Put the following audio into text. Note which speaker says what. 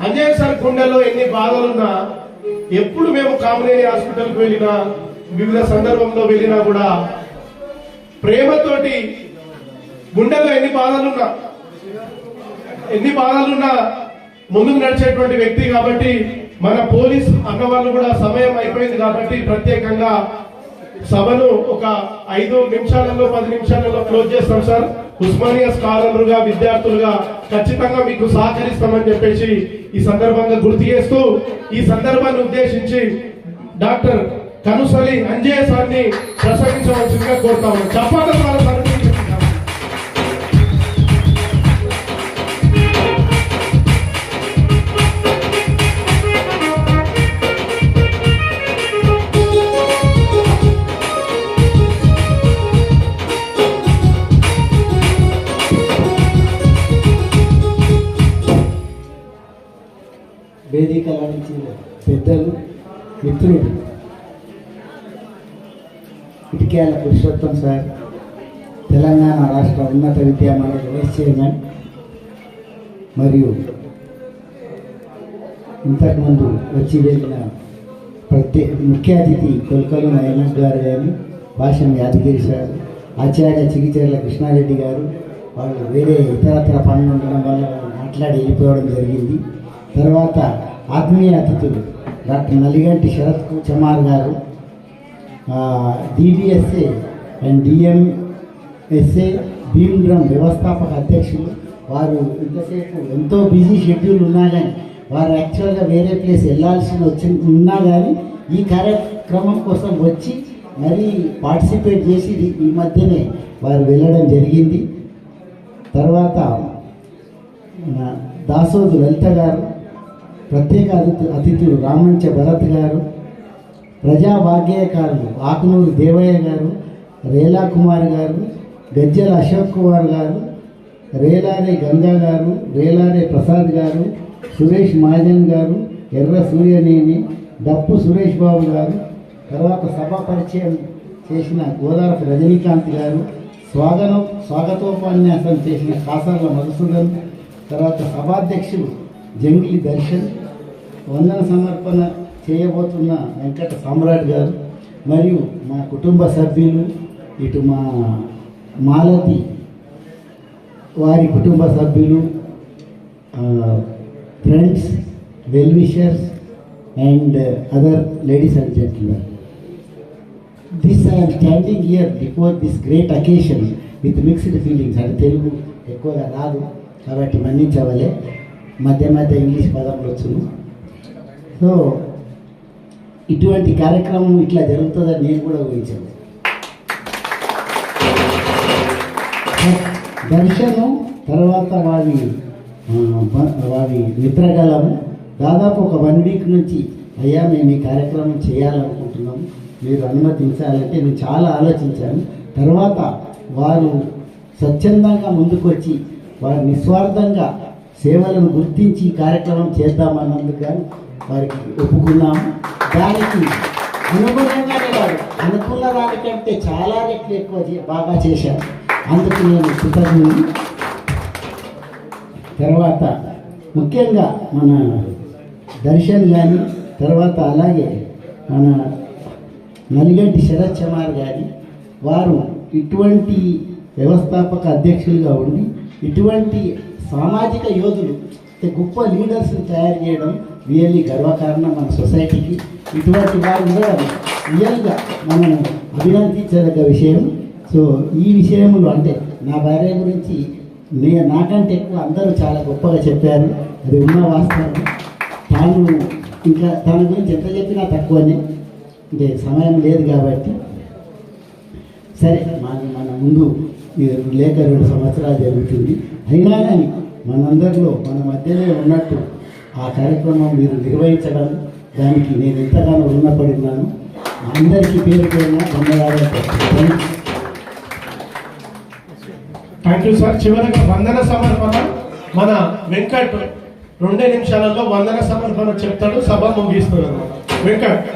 Speaker 1: Anjay sir గుండెలో ఎన్ని బాధలున్నా ఎప్పుడు మేము కామినేని హాస్పిటల్కి వెళ్ళినా వివిధ సందర్భంలో వెళ్ళినా కూడా ప్రేమతోటి గుండెలో ఎన్ని బాధలున్నా ఎన్ని బాధలున్నా ముందుకు నడిచేటువంటి వ్యక్తి కాబట్టి మన పోలీస్ అన్న వాళ్ళు కూడా సమయం అయిపోయింది కాబట్టి ప్రత్యేకంగా సభను ఒక ఐదు నిమిషాలలో పది నిమిషాలలో క్లోజ్ చేస్తాం సార్. ఉస్మానియా స్కాలర్లుగా విద్యార్థులుగా ఖచ్చితంగా మీకు సహకరిస్తామని చెప్పేసి ఈ సందర్భంగా గుర్తు చేస్తూ ఈ సందర్భాన్ని ఉద్దేశించి డాక్టర్ కనుసలి అంజయ్య సార్ని ప్రసంగించవలసిందిగా కోరుతాము చప్పాల
Speaker 2: వేదిక లాంచిన పెద్దలు మిత్రుడు. ఇటికేల పురుషోత్తం సార్ తెలంగాణ రాష్ట్ర ఉన్నత విద్యామండలి వైస్ చైర్మన్. మరియు ఇంతకుముందు వచ్చి వెళ్ళిన ప్రత్యే ముఖ్య అతిథి కొలకలు నయనస్ గారు కానీ భాషం యాదగిరి సార్ ఆచార్య చిగిచేర్ల కృష్ణారెడ్డి గారు వాళ్ళు వేరే ఇతరత్ర పనులు ఉండడం వల్ల వాళ్ళు మాట్లాడి వెళ్ళిపోవడం జరిగింది. తర్వాత ఆత్మీయ అతిథులు డాక్టర్ నలిగంటి శరత్ చమార్ గారు డిడిఎస్ఏ అండ్ డిఎంఎస్ఏ భీమ్డ్రమ్ వ్యవస్థాపక అధ్యక్షులు. వారు ఇంతసేపు ఎంతో బిజీ షెడ్యూల్ ఉన్నా కానీ వారు యాక్చువల్గా వేరే ప్లేస్ వెళ్ళాల్సిన వచ్చి ఉన్నా కానీ ఈ కార్యక్రమం కోసం వచ్చి మరీ పార్టిసిపేట్ చేసి ఈ మధ్యనే వారు వెళ్ళడం జరిగింది. తర్వాత దాసోదు లలిత గారు ప్రత్యేక అతిథి అతిథులు రామంచ భరత్ గారు ప్రజా వాగ్గేయకారులు ఆకునూరు దేవయ్య గారు రేలా కుమార్ గారు గజ్జల అశోక్ కుమార్ గారు రేలారే గంగా గారు రేలారే ప్రసాద్ గారు సురేష్ మహాజన్ గారు ఎర్ర సూర్యనేని డప్పు సురేష్ బాబు గారు తర్వాత సభా పరిచయం చేసిన గోదావరి రజనీకాంత్ గారు స్వాగతం స్వాగతోపన్యాసం చేసిన కాసర్ల మధుసూదన్ తర్వాత సభాధ్యక్షుడు జంగిలి దర్శన్ వందన సమర్పణ చేయబోతున్న వెంకట సామ్రాట్ గారు మరియు మా కుటుంబ సభ్యులు ఇటు మా మాలతి వారి కుటుంబ సభ్యులు friends well wishers and other ladies and gentlemen. This I'm standing here before this great occasion with mixed feelings అంటే తెలుగు ఎక్కువగా రాదు కాబట్టి మన్నించవలే. మధ్య మధ్య ఇంగ్లీష్ పదాలు వచ్చును. సో ఇటువంటి కార్యక్రమం ఇట్లా జరుగుతుందని నేను కూడా ఊహించాను. దర్శనం తర్వాత వారి వారి నిద్రగలము దాదాపు ఒక వన్ వీక్ నుంచి అయ్యా మేము ఈ కార్యక్రమం చేయాలనుకుంటున్నాము. మీరు అనుమతించాలంటే నేను చాలా ఆలోచించాను. తర్వాత వారు స్వచ్ఛందంగా ముందుకొచ్చి వారు నిస్వార్థంగా సేవలను గుర్తించి కార్యక్రమం చేద్దామన్నందుకు వారికి ఒప్పుకున్నాము దానికి అనుగుణంగానే వారు అనుకున్న దానికంటే చాలా రెట్లు ఎక్కువ బాగా చేశారు. అందుకు నేను కృతజ్ఞుని. తర్వాత ముఖ్యంగా మన దర్శన్ కానీ తర్వాత అలాగే మన నలిగంటి శరత్ చమార్ గారి వారు ఇటువంటి వ్యవస్థాపక అధ్యక్షులుగా ఉండి ఇటువంటి సామాజిక యోధులు గొప్ప లీడర్స్ని తయారు చేయడం రియల్లీ గర్వకారణం మన సొసైటీకి ఇటువంటి వారు ఉండడం రియల్గా మనం అభినందించదగ్గ విషయం. సో ఈ విషయంలో అంటే నా భార్య గురించి నే నాకంటే ఎక్కువ అందరూ చాలా గొప్పగా చెప్పారు. అది ఉన్న వాస్తవం. తాను ఇంకా తన గురించి ఎంత చెప్పినా తక్కువనే. అంటే సమయం లేదు కాబట్టి. సరే మన మన ముందు లేక రెండు సంవత్సరాలు జరుగుతుంది. అయినా కానీ మనందరిలో మన మధ్యనే ఉన్నట్టు ఆ కార్యక్రమం మీరు నిర్వహించడం దానికి నేను ఎంతగానో రుణపడి ఉన్నాను అందరికీ పేరు పేరున ధన్యవాదాలు
Speaker 1: థ్యాంక్ యూ సార్ చివరికి వందన సమర్పణ మన వెంకట్ రెండే నిమిషాలలో వందన సమర్పణ చెప్తాడు సభ ముగిస్తున్నాను వెంకట్.